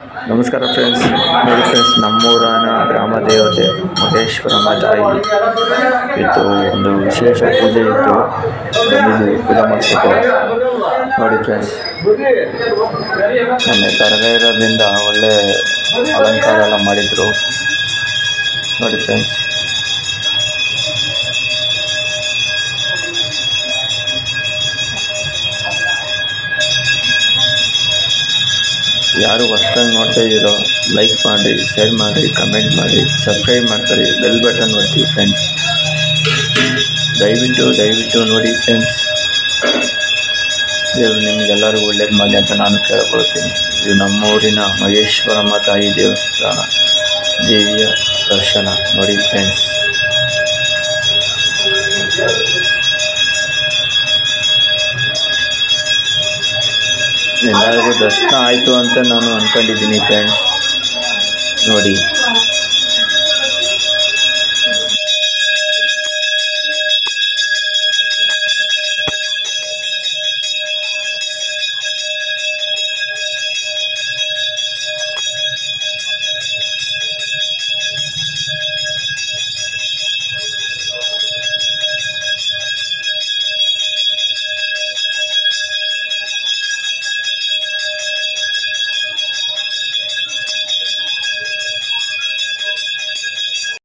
ನಮಸ್ಕಾರ ಫ್ರೆಂಡ್ಸ್ ನೋಡಿ ಫ್ರೆಂಡ್ಸ್ ನಮ್ಮೂರನ ಗ್ರಾಮ ದೇವತೆ ಮಹೇಶ್ವರ ತಾಯಿ ಇತ್ತು ಒಂದು ವಿಶೇಷ ಪೂಜೆ ಇತ್ತು ಬಂದಿದ್ದೀವಿ, ಪೂಜೆ ಮಾಡಿಸ್ಬೇಕು ನೋಡಿ ಫ್ರೆಂಡ್ಸ್ ಮೊನ್ನೆ ಇರೋದ್ರಿಂದ ಒಳ್ಳೆ ಅಲಂಕಾರ ಎಲ್ಲ ಮಾಡಿದರು. ನೋಡಿ ಫ್ರೆಂಡ್ಸ್ ಯಾರು ಹೊಸ್ದಾಗಿ ನೋಡ್ತಾ ಇದ್ದೀರೋ ಲೈಕ್ ಮಾಡಿ ಶೇರ್ ಮಾಡಿ ಕಮೆಂಟ್ ಮಾಡಿ ಸಬ್ಸ್ಕ್ರೈಬ್ ಮಾಡ್ತಾರೆ ಬೆಲ್ ಬಟನ್ ಒತ್ತಿ ಫ್ರೆಂಡ್ಸ್ ದಯವಿಟ್ಟು ದಯವಿಟ್ಟು ನೋಡಿ ಫ್ರೆಂಡ್ಸ್ ದೇವರು ನಿಮಗೆಲ್ಲರಿಗೂ ಒಳ್ಳೇದು ಮಾಡಿ ಅಂತ ನಾನು ಕೇಳ್ಕೊಳ್ತೀನಿ. ಇದು ನಮ್ಮೂರಿನ ಮಹೇಶ್ವರಮ್ಮ ತಾಯಿ ದೇವಸ್ಥಾನ, ದೇವಿಯ ದರ್ಶನ. ನೋಡಿ ಫ್ರೆಂಡ್ಸ್ ಎಲ್ಲರಿಗೂ ದರ್ಶನ ಆಯಿತು ಅಂತ ನಾನು ಅಂದ್ಕೊಂಡಿದ್ದೀನಿ ಫ್ರೆಂಡ್ಸ್ ನೋಡಿ.